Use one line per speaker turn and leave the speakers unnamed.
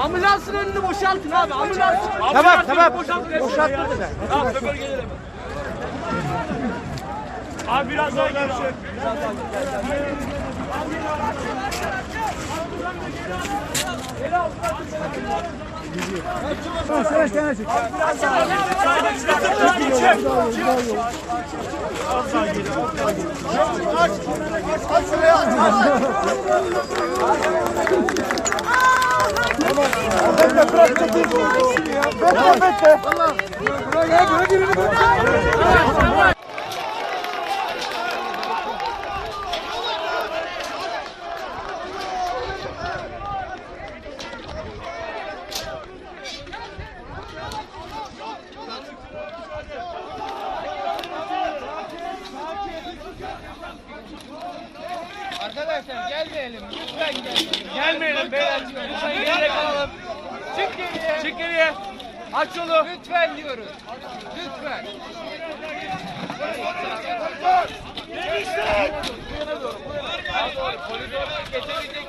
Ambulansın önünü boşaltın abi. Ambulans.
Tamam tamam. Boşalttın sen.
Tamam şoför hemen. Abi biraz daha gel.
Arkadaşlar gelmeyelim. Lütfen gelmeyelim.
Gelmeyelim beyler. Lütfen geride kalalım.
Çık geriye.
Çık geriye. Aç yolu.
Lütfen diyoruz. Lütfen.
Polis oradan geçebilecek